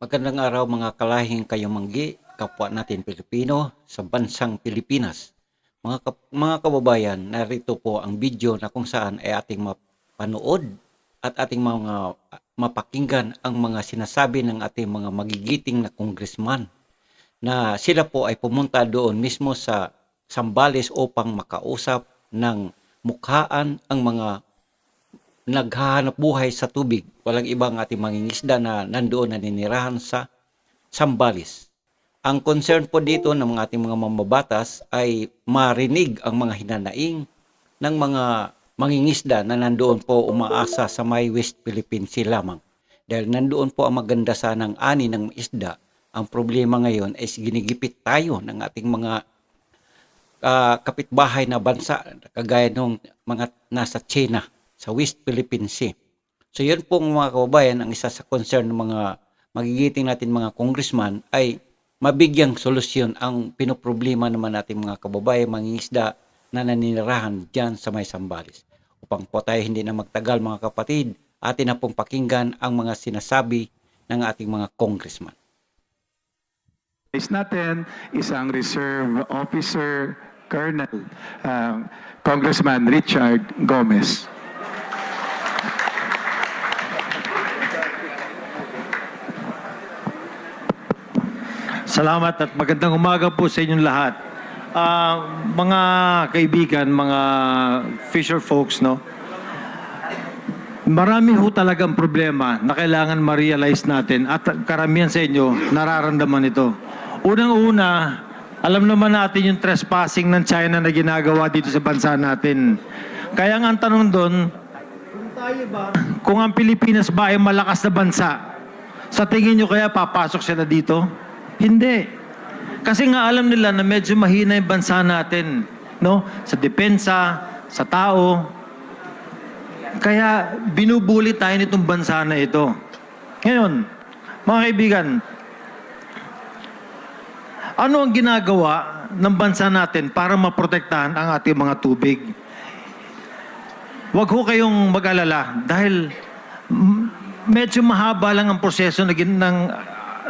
Magandang araw mga kalahing kayumanggi, kapwa natin Pilipino sa bansang Pilipinas. Mga, kap- mga kababayan, narito po ang video na kung saan ay ating mapanood at ating mga mapakinggan ang mga sinasabi ng ating mga magigiting na congressman na sila po ay pumunta doon mismo sa Sambales upang makausap ng mukhaan ang mga naghahanap buhay sa tubig. Walang ibang ating mangingisda na nandoon naninirahan sa Sambales. Ang concern po dito ng mga ating mga mamabatas ay marinig ang mga hinanaing ng mga mangingisda na nandoon po umaasa sa may West Philippine Sea lamang. Dahil nandoon po ang maganda sanang ani ng isda. Ang problema ngayon ay ginigipit tayo ng ating mga ah, kapitbahay na bansa kagaya ng mga nasa China sa West Philippine Sea. So yun pong mga kababayan, ang isa sa concern ng mga magigiting natin mga congressman ay mabigyang solusyon ang pinoproblema naman natin mga kababayan, mga isda na naninirahan dyan sa may Sambales. Upang po tayo hindi na magtagal mga kapatid, atin na pong pakinggan ang mga sinasabi ng ating mga congressman. Is natin isang reserve officer colonel uh, Congressman Richard Gomez. Salamat at magandang umaga po sa inyong lahat. Ah, mga kaibigan, mga fisher folks, no? Marami ho talagang problema na kailangan ma-realize natin at karamihan sa inyo nararamdaman ito. Unang-una, alam naman natin yung trespassing ng China na ginagawa dito sa bansa natin. Kaya nga ang tanong doon, kung ang Pilipinas ba ay malakas na bansa, sa tingin nyo kaya papasok sila dito? Hindi. Kasi nga alam nila na medyo mahina yung bansa natin, no? Sa depensa, sa tao. Kaya binubuli tayo nitong bansa na ito. Ngayon, mga kaibigan, ano ang ginagawa ng bansa natin para maprotektahan ang ating mga tubig? Huwag ho kayong mag-alala dahil medyo mahaba lang ang proseso na, ng,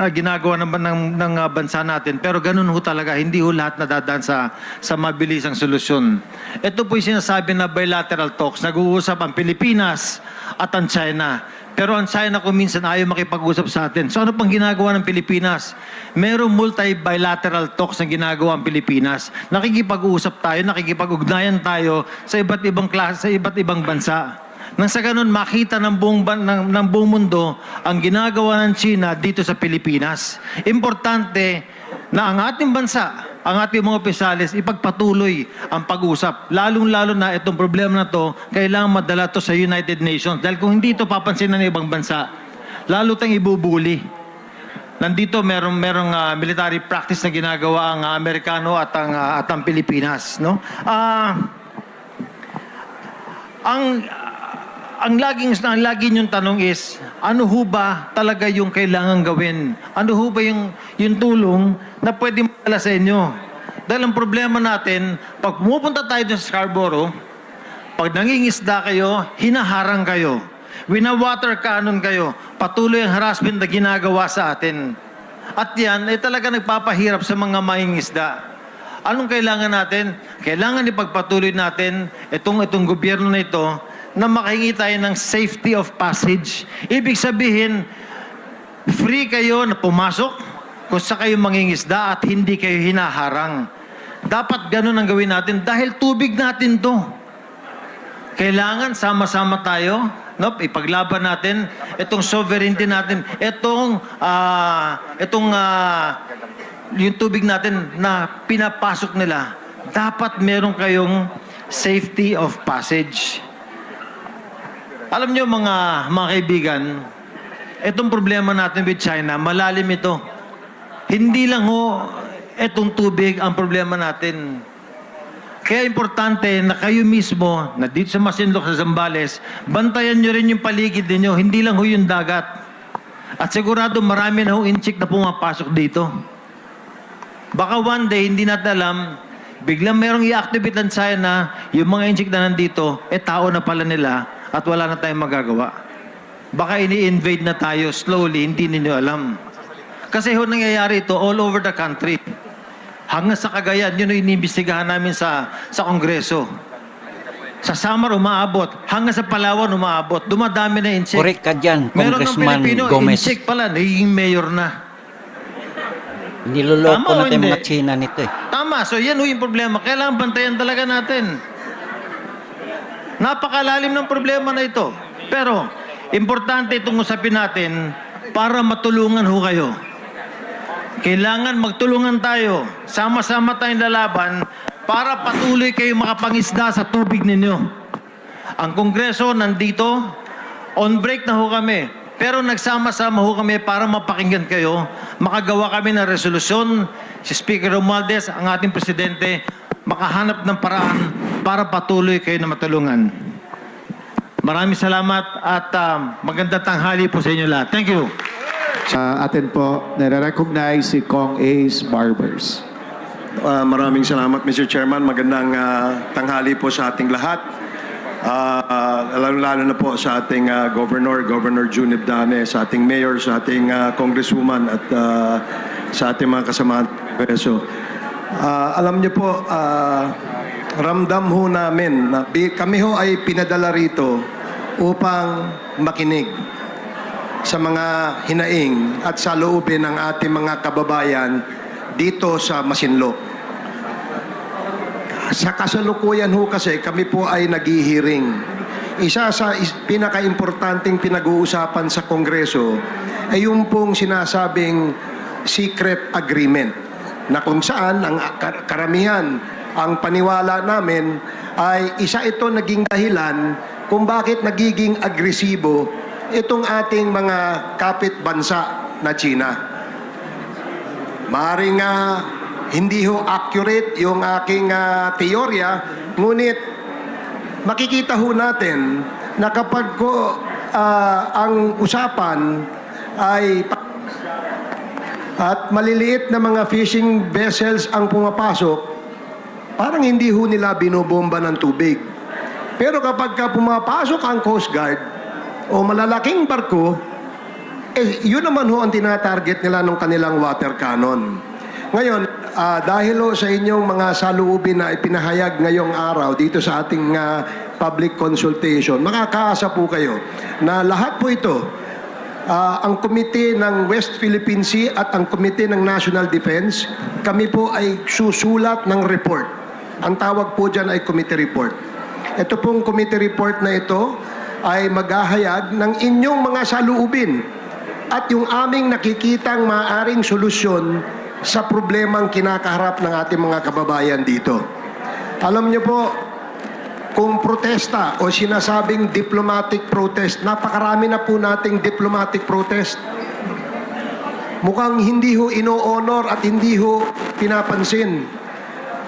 ah, ginagawa ng, ng, ng ah, bansa natin. Pero ganun ho talaga, hindi ho lahat nadadaan sa, sa mabilisang solusyon. Ito po yung sinasabi na bilateral talks. Nag-uusap ang Pilipinas at ang China. Pero ang China kung minsan ayaw makipag-usap sa atin. So ano pang ginagawa ng Pilipinas? Merong multi-bilateral talks na ginagawa ang Pilipinas. Nakikipag-usap tayo, nakikipag-ugnayan tayo sa iba't ibang klase, sa iba't ibang bansa. Nang sa ganun, makita ng buong, ng, ng buong mundo ang ginagawa ng China dito sa Pilipinas. Importante na ang ating bansa, ang ating mga opisyalis, ipagpatuloy ang pag-usap. Lalong-lalo na itong problema na to, kailangan madala to sa United Nations. Dahil kung hindi ito papansin ng ibang bansa, lalo tayong ibubuli. Nandito merong merong ah, military practice na ginagawa ang ah, Amerikano at ang ah, at ang Pilipinas, no? Ah ang ang laging ang lagi niyong tanong is ano ho ba talaga yung kailangan gawin? Ano ho ba yung yung tulong na pwede madala sa inyo? Dahil ang problema natin, pag pumupunta tayo sa Scarborough, pag nangingisda kayo, hinaharang kayo. Wina-water cannon kayo. Patuloy ang harassment na ginagawa sa atin. At yan ay talaga nagpapahirap sa mga mangingisda. Anong kailangan natin? Kailangan ipagpatuloy natin itong, itong gobyerno na ito na makahingi tayo ng safety of passage. Ibig sabihin, free kayo na pumasok kung sa kayo mangingisda at hindi kayo hinaharang. Dapat ganun ang gawin natin dahil tubig natin to. Kailangan sama-sama tayo, no? Ipaglaban natin itong sovereignty natin, itong ah, itong ah, yung tubig natin na pinapasok nila. Dapat meron kayong safety of passage. Alam niyo mga mga kaibigan, itong problema natin with China, malalim ito. Hindi lang ho itong tubig ang problema natin. Kaya importante na kayo mismo, na dito sa Masinloc sa Zambales, bantayan nyo rin yung paligid ninyo, hindi lang ho yung dagat. At sigurado marami na ho inchik na pumapasok dito. Baka one day, hindi natin alam, biglang merong i-activate ng China, yung mga inchik na nandito, eh tao na pala nila at wala na tayong magagawa. Baka ini-invade na tayo slowly, hindi ninyo alam. Kasi ho nangyayari ito all over the country. Hanggang sa Cagayan, yun yung inimbestigahan namin sa, sa Kongreso. Sa Samar umaabot, hanggang sa Palawan umaabot. Dumadami na insect. Correct ka dyan, Meron ng Congressman Pilipino, Gomez. insect pala, nagiging mayor na. Niloloko Tama o natin hindi? mga China nito eh. Tama, so yan ho yung problema. Kailangan bantayan talaga natin. Napakalalim ng problema na ito. Pero, importante itong usapin natin para matulungan ho kayo. Kailangan magtulungan tayo. Sama-sama tayong lalaban para patuloy kayo makapangisda sa tubig ninyo. Ang Kongreso nandito, on break na ho kami. Pero nagsama-sama ho kami para mapakinggan kayo. Makagawa kami ng resolusyon. Si Speaker Romualdez, ang ating presidente, makahanap ng paraan para patuloy kayo na matulungan. Maraming salamat at um, magandang tanghali po sa inyo lahat. Thank you. Sa atin po, nare-recognize si Kong Ace Barbers. Ah, maraming salamat, Mr. Chairman. Magandang ah, tanghali po sa ating lahat. Ah, ah, lalo-lalo na po sa ating ah, Governor, Governor Junib Dane, sa ating Mayor, sa ating ah, Congresswoman at ah, sa ating mga kasamahan sa Ah, alam niyo po, ah, ramdam ho namin na kami ho ay pinadala rito upang makinig sa mga hinaing at sa loobin ng ating mga kababayan dito sa Masinloc. Sa kasalukuyan ho kasi kami po ay naghihiring. Isa sa pinaka-importanting pinag-uusapan sa Kongreso ay yung pong sinasabing secret agreement na kung saan ang kar- karamihan ang paniwala namin ay isa ito naging dahilan kung bakit nagiging agresibo itong ating mga kapit bansa na China. Maaring ah, hindi ho accurate yung aking ah, teorya, ngunit makikita ho natin na kapag ko ah, ang usapan ay at maliliit na mga fishing vessels ang pumapasok, parang hindi ho nila binobomba ng tubig. Pero kapag ka pumapasok ang Coast Guard o malalaking barko, eh, yun naman ho ang tinatarget nila ng kanilang water cannon. Ngayon, ah, dahil ho sa inyong mga saluubin na ipinahayag ngayong araw dito sa ating ah, public consultation, makakaasa po kayo na lahat po ito, ah, ang komite ng West Philippine Sea at ang komite ng National Defense, kami po ay susulat ng report. Ang tawag po dyan ay committee report. Ito pong committee report na ito ay maghahayag ng inyong mga saluubin at yung aming nakikitang maaring solusyon sa problemang kinakaharap ng ating mga kababayan dito. Alam niyo po, kung protesta o sinasabing diplomatic protest, napakarami na po nating diplomatic protest. Mukhang hindi ho ino-honor at hindi ho pinapansin.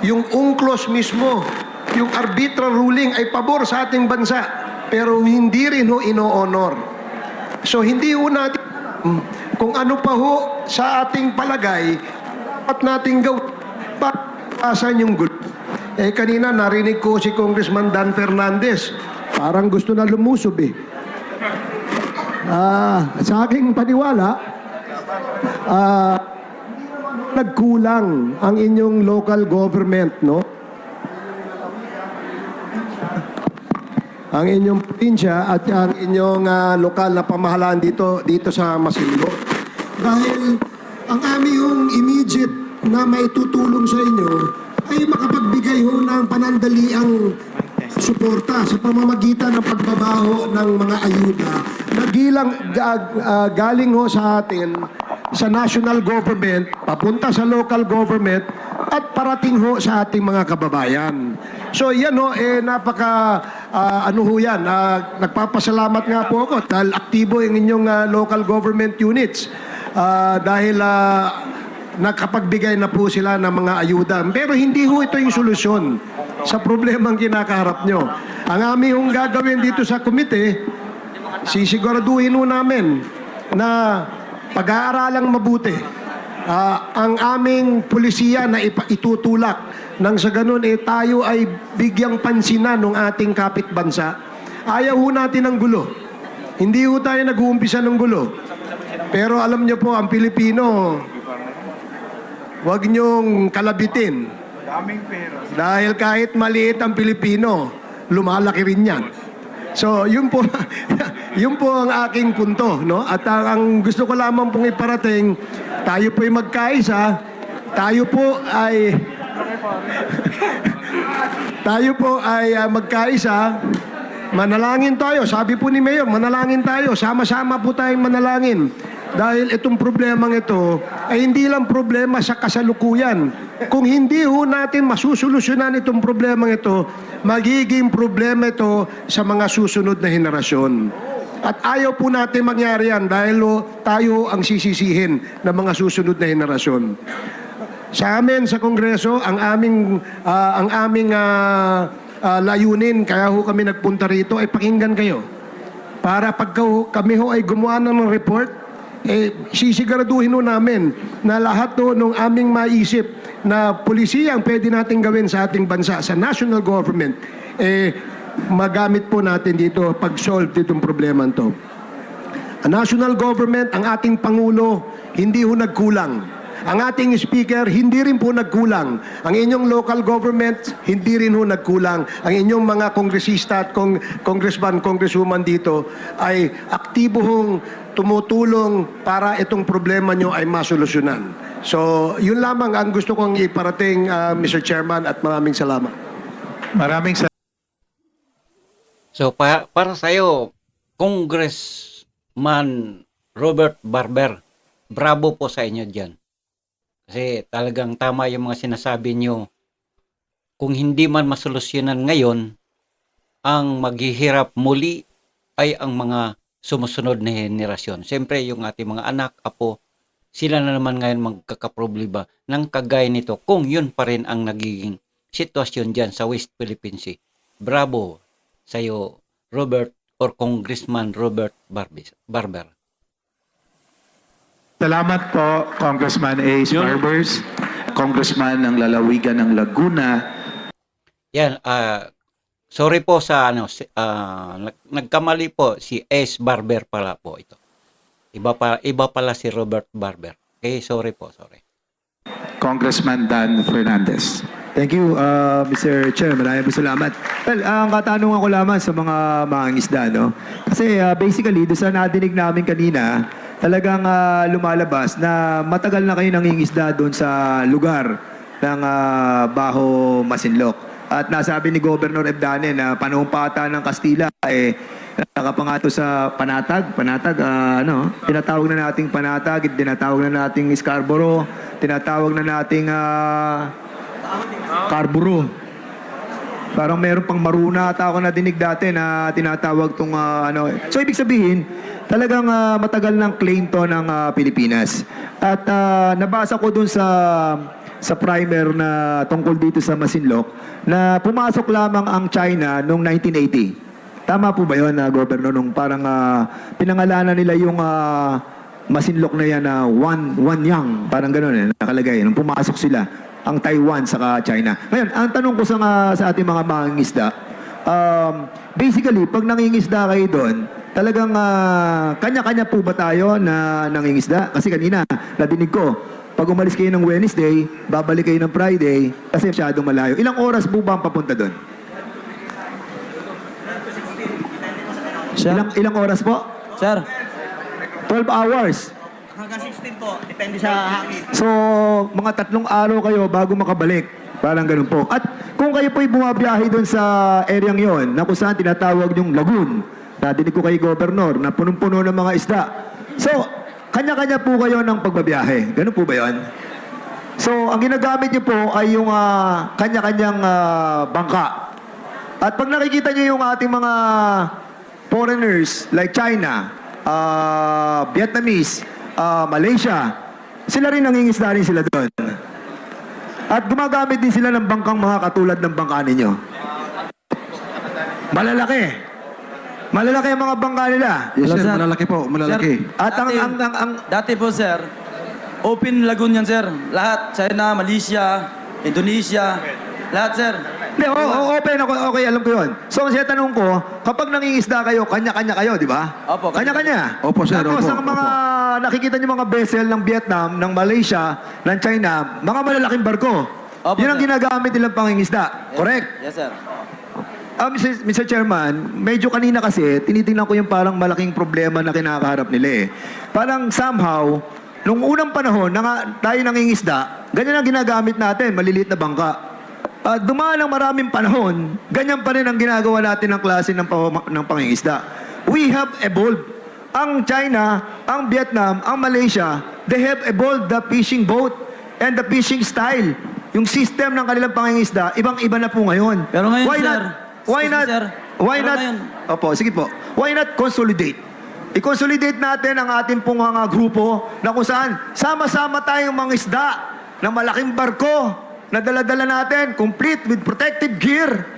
Yung UNCLOS mismo, yung arbitral ruling ay pabor sa ating bansa, pero hindi rin ho ino-honor. So hindi ho natin kung ano pa ho sa ating palagay at nating gawin para yung gulo. Eh kanina narinig ko si Congressman Dan Fernandez, parang gusto na lumusob eh. Ah, sa aking paniwala, ah, nagkulang ang inyong local government, no? ang inyong probinsya at ang inyong ah, lokal na pamahalaan dito dito sa Masinlo. Dahil ang aming immediate na may tutulong sa inyo ay makapagbigay ho ng panandaliang suporta sa pamamagitan ng pagbabaho ng mga ayuda na gilang, ah, galing ho sa atin sa national government, papunta sa local government, at parating ho sa ating mga kababayan. So yan ho, eh, napaka, ah, ano ho yan, ah, nagpapasalamat nga po ako dahil aktibo yung inyong ah, local government units. Ah, dahil ah, nakapagbigay na po sila ng mga ayuda. Pero hindi ho ito yung solusyon sa problemang kinakaharap nyo. Ang aming gagawin dito sa komite, sisiguraduhin ho namin na pag-aaralang mabuti ah, ang aming pulisiya na itutulak nang sa ganun eh tayo ay bigyang pansinan ng ating kapitbansa. Ayaw ho natin ng gulo. Hindi ho tayo nag-uumpisa ng gulo. Pero alam niyo po, ang Pilipino, huwag niyong kalabitin. Dahil kahit maliit ang Pilipino, lumalaki rin yan. So, yun po, yun po ang aking punto, no? At ang, ang gusto ko lamang pong iparating, tayo po'y magkaisa, tayo po ay tayo po ay ah, magkaisa, manalangin tayo. Sabi po ni Mayor, manalangin tayo. Sama-sama po tayong manalangin. Dahil itong problemang ito ay hindi lang problema sa kasalukuyan. Kung hindi ho natin masusolusyonan itong problemang ito, magiging problema ito sa mga susunod na henerasyon. At ayaw po natin mangyari yan dahil ho, tayo ang sisisihin ng mga susunod na henerasyon. Sa amin sa Kongreso, ang aming ah, ang aming ah, ah, layunin kaya ho kami nagpunta rito ay pakinggan kayo. Para ho- kami ho ay gumawa ng report, eh sisiguraduhin ho namin na lahat ho nung aming maisip na polisiya ang pwede natin gawin sa ating bansa, sa national government, eh magamit po natin dito pag-solve ditong problema to. Ang national government, ang ating Pangulo, hindi ho nagkulang. Ang ating speaker, hindi rin po nagkulang. Ang inyong local government, hindi rin ho nagkulang. Ang inyong mga kongresista at kong, congressman, congresswoman dito ay aktibo hong tumutulong para itong problema nyo ay masolusyonan. So, yun lamang ang gusto kong iparating, ah, Mr. Chairman, at maraming salamat. Maraming sa So pa- para sa iyo, Congressman Robert Barber, bravo po sa inyo diyan. Kasi talagang tama yung mga sinasabi niyo. Kung hindi man masolusyonan ngayon, ang maghihirap muli ay ang mga sumusunod na henerasyon. Siyempre, yung ating mga anak, apo, sila na naman ngayon magkakaproblema ng kagaya nito kung yun pa rin ang nagiging sitwasyon dyan sa West Philippine Sea. Bravo sa iyo, Robert or Congressman Robert Barbis, Barber. Salamat po, Congressman Ace Barbers, Congressman ng Lalawigan ng Laguna, Yan, ah sorry po sa ano, si- nag- nagkamali po si S. Barber pala po ito. Iba pa iba pala si Robert Barber. Okay, sorry po, sorry. Congressman Dan Fernandez. Thank you, uh, Mr. Chair. Maraming salamat. Well, ang katanungan ko lamang sa mga mangingisda, no? Kasi uh, basically, doon sa nadinig namin kanina, talagang uh, lumalabas na matagal na kayo nangingisda doon sa lugar ng uh, Baho Masinloc. At nasabi ni Governor Ebdane na panahon ng Kastila, eh, nakapangato sa Panatag, Panatag, ah, ano, tinatawag na nating Panatag, tinatawag na nating Scarborough, tinatawag na nating ah, Carburo. Parang meron pang maruna ata ako nadinig dati na tinatawag tong ah, ano. So ibig sabihin, talagang ah, matagal ng claim to ng ah, Pilipinas. At ah, nabasa ko dun sa sa primer na tungkol dito sa Masinloc na pumasok lamang ang China noong 1980. Tama po ba yun, na Governor, nung parang ah, pinangalanan nila yung ah, Masinloc na yan na one, one yang, parang gano'n eh, nakalagay. Nung pumasok sila, ang Taiwan saka China. Ngayon, ang tanong ko sa, mga- sa ating mga mangingisda, um, basically, pag nangingisda kayo doon, talagang ah, kanya-kanya po ba tayo na nangingisda? Kasi kanina, nadinig ko, pag umalis kayo ng Wednesday, babalik kayo ng Friday, kasi masyadong malayo. Ilang oras po ba ang papunta doon? Ilang, ilang oras po? Sir, 12 hours. hanggang 16 po. Depende sa hangin. So, mga tatlong araw kayo bago makabalik. Parang ganun po. At kung kayo po'y bumabiyahe doon sa areang yon na kung saan tinatawag yung lagoon, nadinig ko kay Governor na punong-puno ng mga isda. So, kanya-kanya po kayo ng pagbabiyahe. Ganun po ba yon? So, ang ginagamit niyo po ay yung ah, kanya-kanyang ah, bangka. At pag nakikita niyo yung ating mga foreigners like China, ah, Vietnamese, ah, Malaysia, sila rin nangingisda rin sila doon. At gumagamit din sila ng bangkang mga katulad ng bangka ninyo. Malalaki. Malalaki ang mga bangka nila. Yes, sir. malalaki po, malalaki. At ang, Dati- ang, ang, ang, Dati po, sir, open lagoon yan, sir. Lahat. China, Malaysia, Indonesia. Lahat, sir. Hindi, o- o- open ako. Okay, alam ko yun. So, siya tanong ko, kapag nangingisda kayo, kanya-kanya kayo, di ba? Opo, Kanya-kanya. Opo, sir, Tapos, opo, ang mga nakikita niyo mga vessel ng Vietnam, ng Malaysia, ng China, mga malalaking barko. Opo, Yun ang sir. ginagamit nilang pangingisda. Correct? Yes, sir. Ah, Mr. Mr. Chairman, medyo kanina kasi, tinitingnan ko yung parang malaking problema na kinakaharap nila eh. Parang somehow, nung unang panahon na nga tayo nangingisda, ganyan ang ginagamit natin, maliliit na bangka. Ah, dumaan ang maraming panahon, ganyan pa rin ang ginagawa natin ng klase ng, ng pangingisda. We have evolved. Ang China, ang Vietnam, ang Malaysia, they have evolved the fishing boat and the fishing style. Yung system ng kanilang pangingisda, ibang-iba na po ngayon. Pero ngayon, Why sir, not? Why excuse me, not? sir. Why Pero not? Opo, sige po. Why not consolidate? I-consolidate natin ang ating pong mga grupo na kung saan sama-sama tayong mga isda na malaking barko na dala-dala natin, complete with protective gear.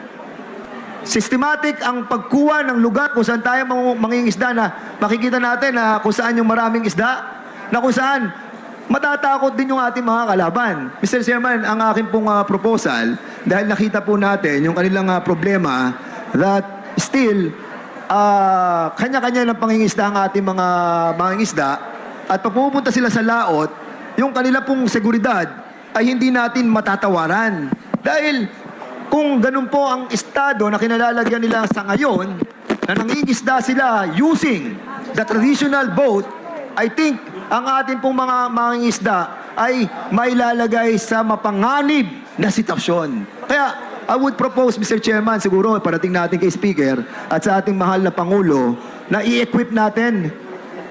Systematic ang pagkuha ng lugar kung saan tayo mang- mangingisda na makikita natin na kung saan yung maraming isda, na kung saan matatakot din yung ating mga kalaban. Mr. Chairman, ang aking pong ah, proposal, dahil nakita po natin yung kanilang ah, problema that still ah, kanya-kanya ng pangingisda ang ating mga mangingisda at pag pupunta sila sa laot, yung kanila pong seguridad ay hindi natin matatawaran. Dahil kung ganun po ang estado na kinalalagyan nila sa ngayon, na nangingisda sila using the traditional boat, I think ang ating pong mga mangingisda ay mailalagay sa mapanganib na sitwasyon. Kaya, I would propose, Mr. Chairman, siguro parating natin kay Speaker at sa ating mahal na Pangulo na i-equip natin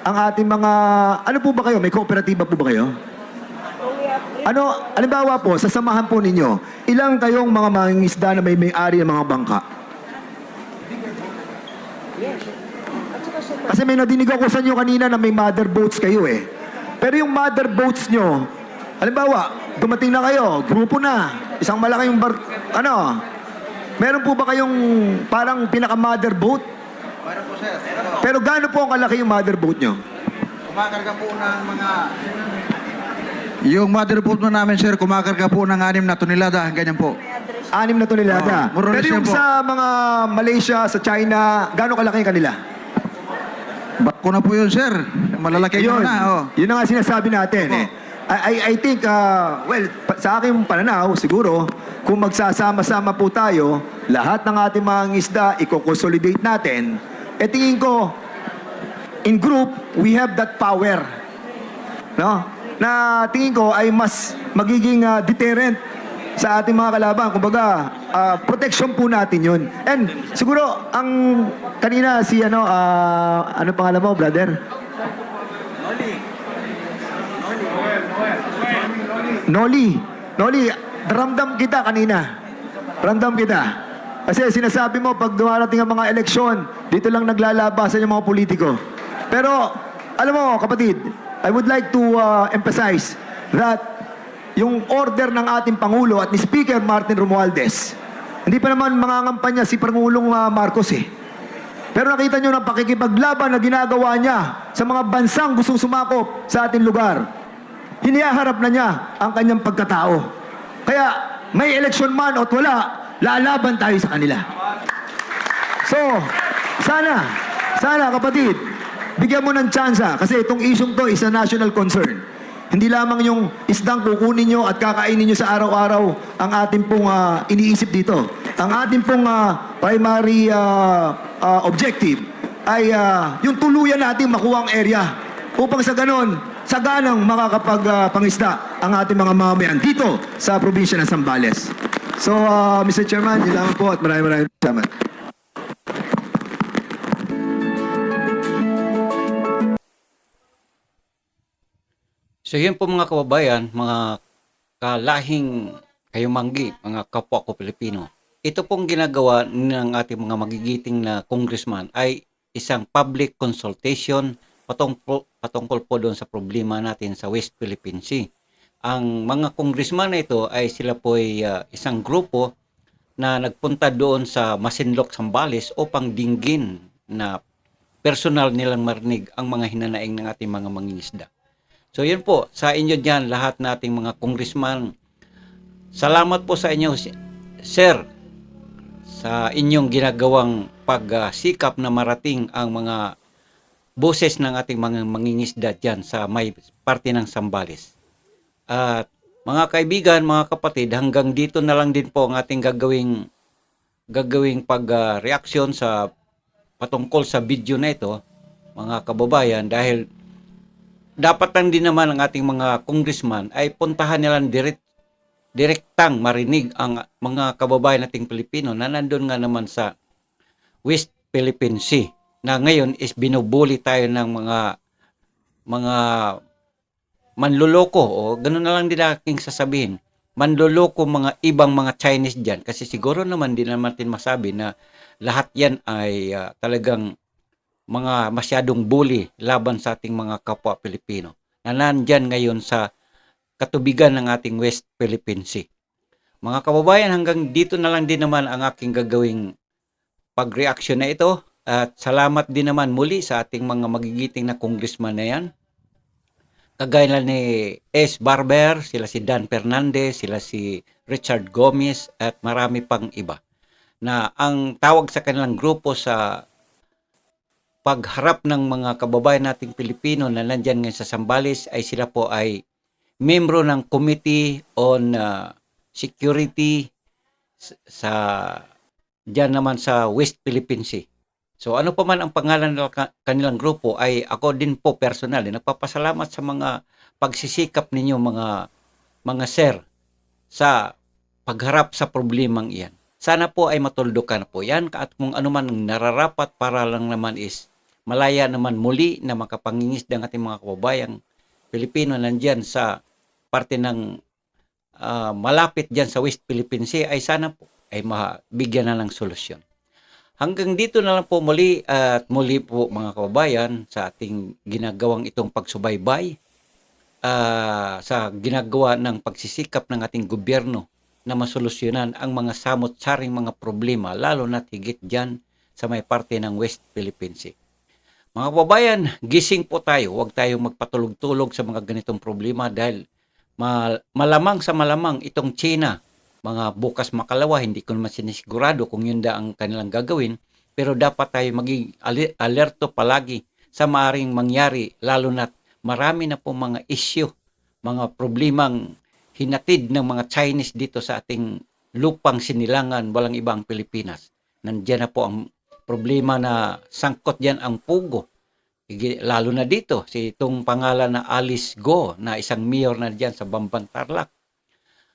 ang ating mga... Ano po ba kayo? May kooperatiba po ba kayo? Ano, alimbawa po, sa samahan po ninyo, ilang kayong mga mangingisda na may may-ari ng mga bangka? Kasi may nadinig ako sa inyo kanina na may mother boats kayo eh. Pero yung mother boats nyo, halimbawa, dumating na kayo, grupo na, isang malaking bar, ano, meron po ba kayong parang pinaka-mother boat? Pero gaano po ang kalaki yung mother boat nyo? Yung motherboard mo namin, sir, kumakarga po ng anim na tonelada, ganyan po. Anim na tonelada. Oh, Pero yung po. sa mga Malaysia, sa China, gaano kalaki yung kanila? Bako na po yun, sir. Malalaki Yun, na, oh. yun ang nga sinasabi natin eh. I, I, I think, uh, well, pa- sa aking pananaw, siguro, kung magsasama-sama po tayo, lahat ng ating mga isda, i-consolidate natin, eh tingin ko, in group, we have that power. No? Na tingin ko ay mas magiging uh, deterrent sa ating mga kalaban. Kumbaga, uh, protection po natin yun. And siguro, ang kanina si ano, uh, ano pangalan mo, brother? Noli. Noli, ramdam kita kanina. Ramdam kita. Kasi sinasabi mo, pag dumarating ang mga eleksyon, dito lang naglalabasan yung mga politiko. Pero, alam mo, kapatid, I would like to uh, emphasize that yung order ng ating Pangulo at ni Speaker Martin Romualdez, hindi pa naman mangangampanya si Pangulong uh, Marcos eh. Pero nakita nyo ng pakikipaglaban na ginagawa niya sa mga bansang gustong sumakop sa ating lugar. Hiniharap na niya ang kanyang pagkatao. Kaya may eleksyon man o wala, lalaban tayo sa kanila. So, sana, sana kapatid, bigyan mo ng tsansa kasi itong isyong to is a national concern. Hindi lamang yung isdang kukunin nyo at kakainin nyo sa araw-araw ang ating pong ah, iniisip dito. Ang ating pong ah, primary ah, ah, objective ay ah, yung tuluyan natin makuha ang area upang sa ganon, saganang makakapagpangisda ang ating mga mamamayan dito sa probinsya ng Zambales. So, ah, Mr. Chairman, yun po at maraming maraming salamat. So yun po mga kababayan, mga kalahing kayumanggi, mga kapwa ko Pilipino. Ito pong ginagawa ng ating mga magigiting na congressman ay isang public consultation patungkol, patungkol po doon sa problema natin sa West Philippine Sea. Ang mga congressman na ito ay sila po ay ah, isang grupo na nagpunta doon sa Masinloc, Sambales upang dinggin na personal nilang marinig ang mga hinanaing ng ating mga mangingisda. So yun po, sa inyo dyan, lahat nating mga congressman, salamat po sa inyo, si- sir, sa inyong ginagawang pagsikap na marating ang mga boses ng ating mga mangingisda dyan sa may parte ng Sambales. At mga kaibigan, mga kapatid, hanggang dito na lang din po ang ating gagawing gagawing pag-reaksyon sa patungkol sa video na ito, mga kababayan, dahil dapat lang din naman ang ating mga congressman ay puntahan nilang direct, direktang marinig ang mga kababayan nating Pilipino na nandun nga naman sa West Philippine Sea na ngayon is binubuli tayo ng mga mga manluloko o ganun na lang din aking sasabihin. Manluloko mga ibang mga Chinese dyan. Kasi siguro naman din naman natin masabi na lahat yan ay ah, talagang mga masyadong bully laban sa ating mga kapwa Pilipino na nandyan ngayon sa katubigan ng ating West Philippine Sea. Mga kababayan, hanggang dito na lang din naman ang aking gagawing pag-reaction na ito at salamat din naman muli sa ating mga magigiting na congressman na yan. Kagaya na ni S. Barber, sila si Dan Fernandez, sila si Richard Gomez at marami pang iba na ang tawag sa kanilang grupo sa pagharap ng mga kababayan nating Pilipino na nandyan ngayon sa Sambales ay sila po ay membro ng Committee on uh, Security sa diyan naman sa West Philippine Sea. So ano pa man ang pangalan ng ka- kanilang grupo ay ako din po personal eh, nagpapasalamat sa mga pagsisikap ninyo mga mga sir sa pagharap sa problemang iyan. Sana po ay matuldukan po yan at kung ano man nararapat para lang naman is malaya naman muli na makapangingisda ng ating mga kababayang Pilipino nandyan sa parte ng ah, malapit dyan sa West Philippine Sea ay sana po ay mabigyan na ng solusyon. Hanggang dito na lang po muli at muli po mga kababayan sa ating ginagawang itong pagsubaybay ah, sa ginagawa ng pagsisikap ng ating gobyerno na masolusyonan ang mga samot-saring mga problema lalo na higit dyan sa may parte ng West Philippine Sea. Mga kababayan, gising po tayo. Huwag tayong magpatulog-tulog sa mga ganitong problema dahil mal- malamang sa malamang itong China, mga bukas makalawa, hindi ko naman sinisigurado kung yun da ang kanilang gagawin, pero dapat tayo maging alerto palagi sa maaring mangyari, lalo na marami na po mga issue, mga problemang hinatid ng mga Chinese dito sa ating lupang sinilangan, walang ibang Pilipinas. Nandiyan na po ang problema na sangkot diyan ang pugo. Lalo na dito, si itong pangalan na Alice Go, na isang mayor na diyan sa Bamban Tarlac.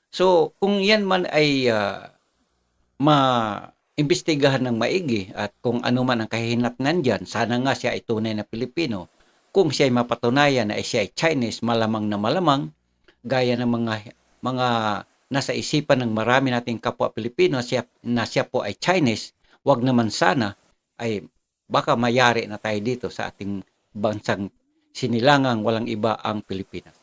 So, kung yan man ay ah, ma-imbestigahan ng maigi at kung ano man ang kahinatnan dyan, sana nga siya ay tunay na Pilipino. Kung siya ay mapatunayan na siya ay Chinese, malamang na malamang, gaya ng mga mga nasa isipan ng marami nating kapwa Pilipino siya, na siya po ay Chinese, wag naman sana ay baka mayari na tayo dito sa ating bansang sinilangang walang iba ang Pilipinas.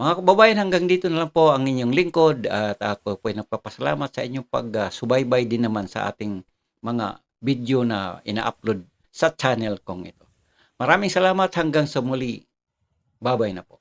Mga kababayan, hanggang dito na lang po ang inyong lingkod at ako po ay nagpapasalamat sa inyong pag-subaybay din naman sa ating mga video na ina-upload sa channel kong ito. Maraming salamat hanggang sa muli. Babay na po.